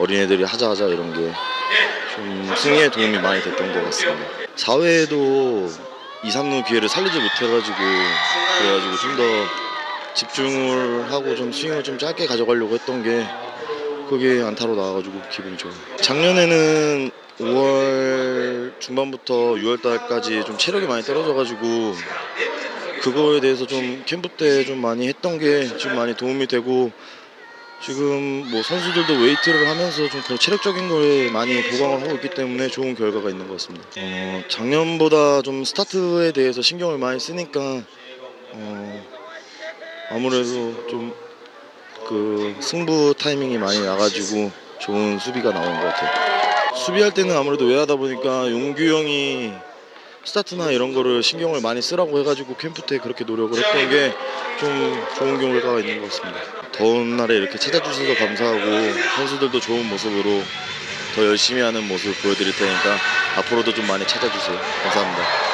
어린애들이 하자 하자 이런 게 좀 승리에 도움이 많이 됐던 것 같습니다. 4회에도 2, 3루 기회를 살리지 못해가지고 그래가지고 좀 더 집중을 하고 좀 스윙을 좀 짧게 가져가려고 했던 게 그게 안타로 나와가지고 기분이 좋아요. 작년에는 5월 중반부터 6월 달까지 좀 체력이 많이 떨어져가지고 그거에 대해서 좀 캠프 때 좀 많이 했던 게 지금 많이 도움이 되고 지금 뭐 선수들도 웨이트를 하면서 좀 그런 체력적인 거에 많이 보강을 하고 있기 때문에 좋은 결과가 있는 것 같습니다. 어, 작년보다 좀 스타트에 대해서 신경을 많이 쓰니까 어, 아무래도 좀 그 승부 타이밍이 많이 나가지고 좋은 수비가 나온 것 같아요. 수비할 때는 아무래도 외야다 보니까 용규 형이 스타트나 이런 거를 신경을 많이 쓰라고 해가지고 캠프 때 그렇게 노력을 했던 게 좀 좋은 결과가 있는 것 같습니다. 더운 날에 이렇게 찾아주셔서 감사하고 선수들도 좋은 모습으로 더 열심히 하는 모습 보여드릴 테니까 앞으로도 좀 많이 찾아주세요. 감사합니다.